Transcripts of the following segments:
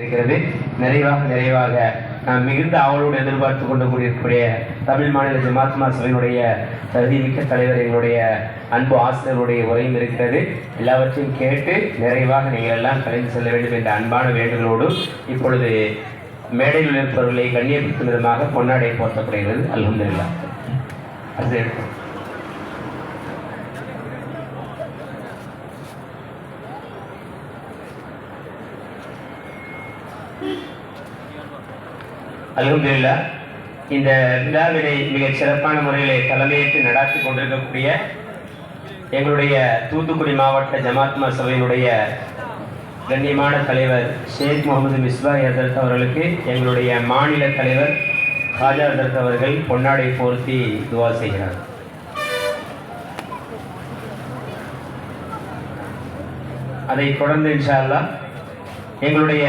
இருக்கிறது. நிறைவாக நிறைவாக நாம் மிகுந்த அவளோடு எதிர்பார்த்து கொண்டு கூடியிருக்கக்கூடிய தமிழ் மாநில ஜமாத்மா சபையினுடைய தகுதிமிக்க தலைவர் எங்களுடைய அன்பு ஆசிரியருடைய உரையும் இருக்கிறது. எல்லாவற்றையும் கேட்டு நிறைவாக நீங்கள் எல்லாம் கலைந்து செல்ல வேண்டும் என்ற அன்பான வேண்டுகளோடு இப்பொழுது மேடையில் இருப்பவர்களை கண்ணியப்படுத்தும் விதமாக பொன்னாடை போர்த்தப்படுகிறது. அல்ஹம்துலில்லாஹ். அது அலமதுல்லா இந்த விழாவினை மிகச் சிறப்பான முறையிலே தலைமையேற்று நடாத்தி கொண்டிருக்கக்கூடிய எங்களுடைய தூத்துக்குடி மாவட்ட ஜமாத்மா சபையினுடைய கண்ணியமான தலைவர் ஷேக் முகமது மிஸ்பா ஹசரத் அவர்களுக்கு எங்களுடைய மாநில தலைவர் ஹாஜா ஹசரத் அவர்கள் பொன்னாடை போர்த்தி துவா செய்கிறார். அதை தொடர்ந்து இன்ஷா அல்லா எங்களுடைய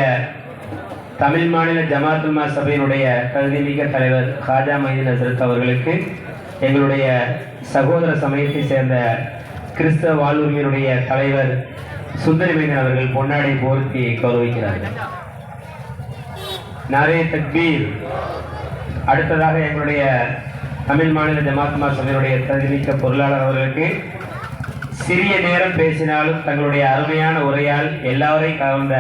தமிழ் மாநில ஜமாத்துல்மா சபையினுடைய தகுதிமிக்க தலைவர் ஹாஜா மைதீன் ஹசரத் அவர்களுக்கு எங்களுடைய சகோதர சமயத்தை சேர்ந்த கிறிஸ்தவ வாழ்வுரிமையினுடைய தலைவர் சுந்தரி மைதன் அவர்கள் பொன்னாடை போர்த்தி கௌரவிக்கிறார்கள் நாரே தக்பீர். அடுத்ததாக எங்களுடைய தமிழ் மாநில ஜமாத்மா சபையினுடைய தகுதிமிக்க பொருளாளர் அவர்களுக்கு சிறிய நேரம் பேசினாலும் தங்களுடைய அருமையான உரையால் எல்லாரையும் கவர்ந்த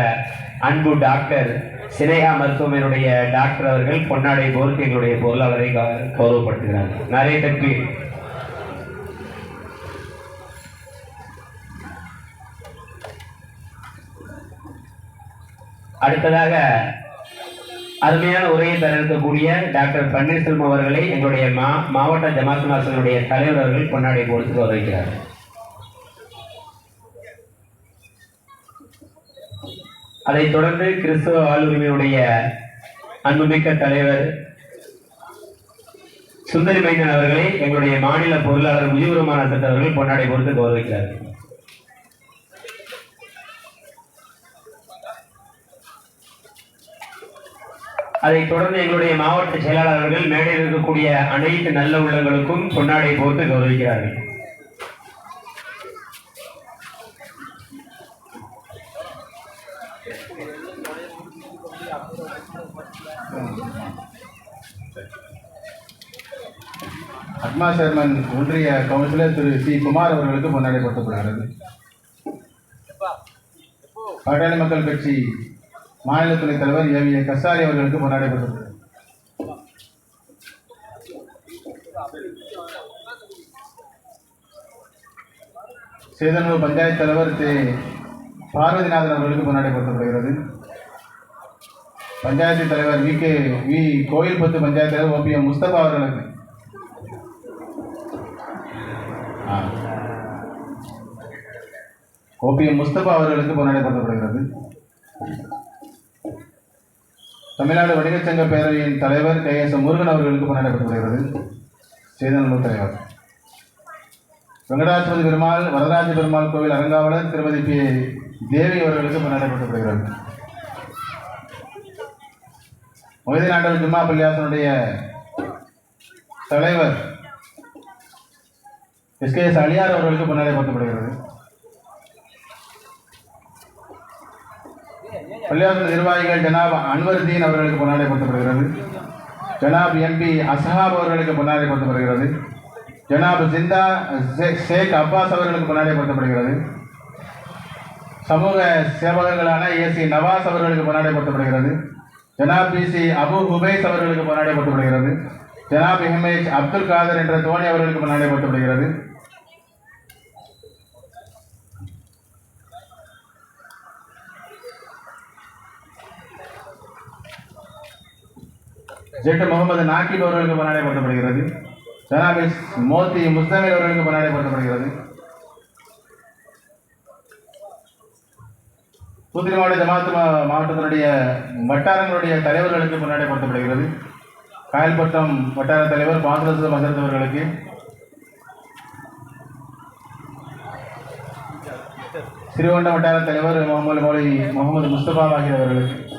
அன்பு டாக்டர் சினேகா மருத்துவமனையினுடைய டாக்டர் அவர்கள் பொன்னாடை போர்த்தி எங்களுடைய பொருளாளரை கௌரவப்படுத்துகிறார்கள் நிறைய தற்பி அடுத்ததாக அருமையான உரையை தர இருக்கக்கூடிய டாக்டர் பன்னீர்செல்வம் அவர்களை எங்களுடைய மா மாவட்ட ஜமாத் மாசனுடைய தலைவர் அவர்கள் பொன்னாடை போர்த்து கௌரவிக்கிறார்கள் அதைத் தொடர்ந்து கிறிஸ்துவ ஆளுமையுடைய அன்புமிக்க தலைவர் சுந்தரி மைந்தன் அவர்களை எங்களுடைய மாநில பொருளாளர் முஜிபுரமான அவர்கள் பொன்னாடை பொறுத்து கௌரவிக்கிறார்கள் அதைத் தொடர்ந்து எங்களுடைய மாவட்ட செயலாளர்கள் மேடையில் இருக்கக்கூடிய அனைத்து நல்ல உள்ளங்களுக்கும் பொன்னாடை போட்டு கௌரவிக்கிறார்கள். அட்மா சேர்மன் ஒன்றிய கவுன்சிலர் திரு சி. குமார் அவர்களுக்கு பொன்னாடை போட்டப்படுகிறது பாட்டாளி மக்கள் கட்சி மாநில துணைத் தலைவர் எம் ஏ. கசாரி அவர்களுக்கு பொன்னாடை சேதனூர் பஞ்சாயத்து தலைவர் திரு பார்வதிநாதன் அவர்களுக்கு பொன்னாடை பஞ்சாயத்து தலைவர் V. K. V. Koilpathu panchayat தலைவர் ஓபிஎம் முஸ்தபா அவர்களுக்கு ஓபிஎம் முஸ்தபா அவர்களுக்கு பொன்னாடைப்படுத்தப்படுகிறது தமிழ்நாடு வணிகச் சங்க பேரவையின் தலைவர் கே எஸ் முருகன் அவர்களுக்கு பொன்னாடைப்படுத்தப்படுகிறது சேதநல்லூர் தலைவர். வெங்கடாச்சபதி பெருமாள் வரதராஜ பெருமாள் கோவில் அரங்காவலர் திருமதி பி தேவி அவர்களுக்கு பொன்னாடைப்படுத்தப்படுகிறது மொய்தீன் ஆண்டவர் ஜும்மா பள்ளியாசனுடைய தலைவர் எஸ்கேஎஸ் அலியார் அவர்களுக்கு பொன்னாடைப்படுத்தப்படுகிறது பள்ளிவாசல் நிர்வாகிகள் ஜனாப் அன்வர்தீன் அவர்களுக்கு பொன்னாடைப்படுத்தப்படுகிறது ஜனாப் எம்பி அசஹாப் அவர்களுக்கு பொன்னாடைப்படுத்தப்படுகிறது ஜனாப் ஜிந்தா ஷேக் அப்பாஸ் அவர்களுக்கு பொன்னாடைப்படுத்தப்படுகிறது சமூக சேவகர்களான ஏசி நவாஸ் அவர்களுக்கு பொன்னாடைப்படுத்தப்படுகிறது ஜனாப் பிசி அபு ஹுபைஸ் அவர்களுக்கு பொன்னாடைப்படுத்தப்படுகிறது ஜனாப் எம்ஏஹெச் அப்துல் காதர் என்ற தோனி அவர்களுக்கு பொன்னாடைப்படுத்தப்படுகிறது ஜெட் முகமது நாக்கிப் அவர்களுக்கு பொன்னாடைப்படுத்தப்படுகிறது ஜனாபி மோத்தி முஸ்தமில் அவர்களுக்கு பொன்னாடைப்படுத்தப்படுகிறது தூத்துக்குடி மாவட்ட ஜமாத்து மாவட்டத்தினுடைய வட்டாரங்களுடைய தலைவர்களுக்கு பொன்னாடைப்படுத்தப்படுகிறது காயல்பட்டம் வட்டார தலைவர் பாசரசு மசரத் அவர்களுக்கு. வட்டார தலைவர் முகமது மௌலி முகமது முஸ்தபா ஆகியவர்களுக்கு.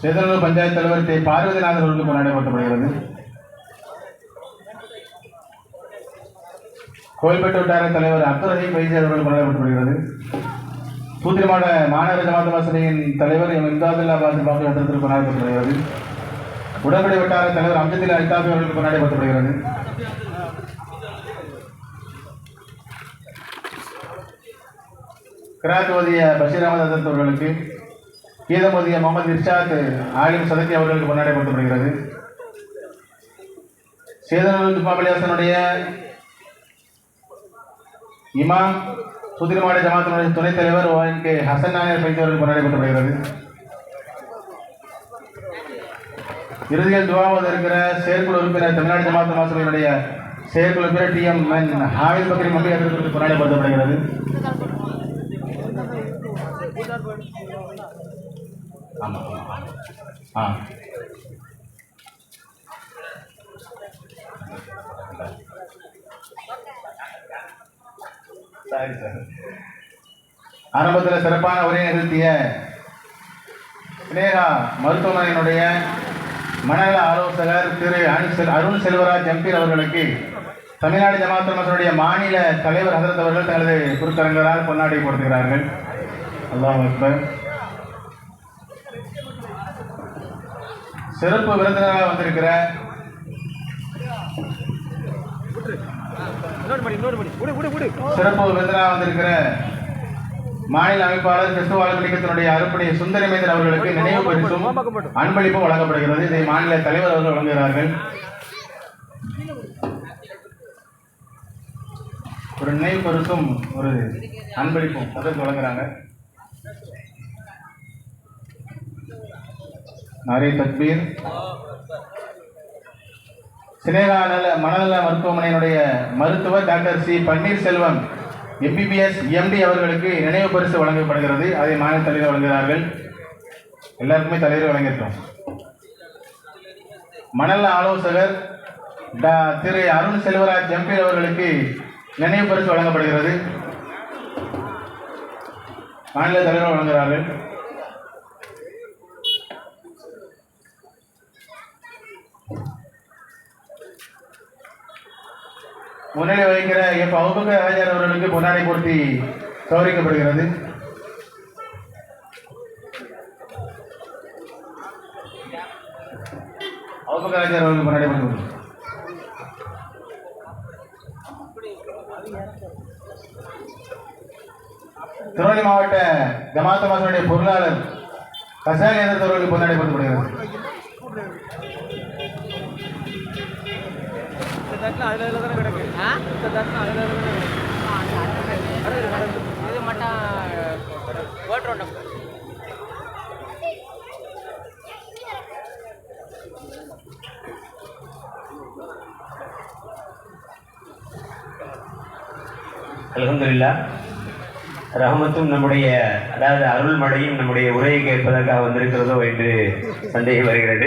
சேதனூர் பஞ்சாயத்து தலைவர் கே. பார்வதிநாதன் அவர்களுக்கு கொண்டாடப்பட்டப்படுகிறது கோயில்பேட்டு வட்டார தலைவர் அப்துரஹீம் வைசி அவர்கள் கொண்டாடப்பட்டு தூத்துக்குடி மாவட்ட மாநகர ஜமாத் வாசனையின் தலைவர் எம். இம்தாதுல்லா பாது பாக்கு வட்டத்தில் கொண்டாடப்படுகிறது உடன்படி வட்டார தலைவர் அம்ஜதில் அல்தாபி அவர்களுக்கு கொண்டாடப்படுகிறது கிராத் ஓதிய பஷீர் அகமது அதத் அவர்களுக்கு கீதமதிய முகமது இர்ஷாத் ஆலிம் சதக்கி அவர்களுக்கு கொண்டாடப்படுகிறது சேதனூர் மாமலியாசனுடைய இமாம் தூத்துக்குடி ஜமாத்தினுடைய துணைத் தலைவர் ஓஎன் கே ஹசன் நாயர் பைத்து அவர்கள் இறுதியில் துவாவது இருக்கிற செயற்குழு உறுப்பினர் தமிழ்நாடு ஜமாத் மாசுடைய செயற்குழு உறுப்பினர் T M N Hamid Bakri Mambi அவர்களுக்கு கொண்டாடப்படுத்தப்படுகிறது ஆமாம் ஆ. Sorry sir. ஆரம்பத்தில் சிறப்பான உரையை நிறுத்திய சினேகா மருத்துவமனையினுடைய மனநல ஆலோசகர் திரு அருண் செல் அருண் செல்வராஜ் எம்பி அவர்களுக்கு தமிழ்நாடு ஜமாத் மசனுடைய மாநில தலைவர் ஹசரத் அவர்கள் தனது குறுக்கரங்களால் பொன்னாடை கொடுத்துகிறார்கள் அல்லாஹ் அக்பர். சிறப்பு விருந்தினராக வந்திருக்கிற சிறப்பு விருந்தினராக வந்திருக்கிற மாநில அமைப்பாளர் கிறிஸ்துவாளர் பிடிக்கத்தினுடைய அறுப்படை சுந்தரமேந்திரன் அவர்களுக்கு நினைவு பரிசும் அன்பளிப்பும் வழங்கப்படுகிறது. இதை மாநில தலைவர் அவர்கள் வழங்குகிறார்கள். ஒரு நினைவு பரிசும் ஒரு அன்பளிப்பும் அதற்கு வழங்குறாங்க. நாரே தக்பீர். சினேகா நல மனநல மருத்துவமனையினுடைய மருத்துவர் doctor C. Panneerselvam MBBS MD அவர்களுக்கு நினைவு பரிசு வழங்கப்படுகிறது. அதை மாநில தலைவர் வழங்குகிறார்கள். எல்லாருக்குமே தலைவர் வழங்கியிருக்கோம். மணல் ஆலோசகர் திரு. அருண் செல்வராஜ் எம்பி அவர்களுக்கு நினைவு பரிசு வழங்கப்படுகிறது. மாநில தலைவர் வழங்குகிறார்கள். முன்னிலை வகிக்கிற எஃப் அவுபக்கர் ராஜர் அவர்களுக்கு பொன்னாடை போட்டி கௌரவிக்கப்படுகிறது. அவுபக்கர் ராஜர் அவர்களுக்கு பொன்னாடை போர்த்தி திருவண்ணி மாவட்ட ஜமாத்த மாசனுடைய பொருளாளர் கசாலி அவர்களுக்கு பொன்னாடை போர்த்தப்படுகிறது இது மட்டும் போட்டுருவோம் நம்ம ரஹமத்தும் நம்முடைய அதாவது அருள்மழையும் நம்முடைய உரையை கேட்பதற்காக வந்திருக்கிறதோ என்று சந்தேகம் வருகிறது.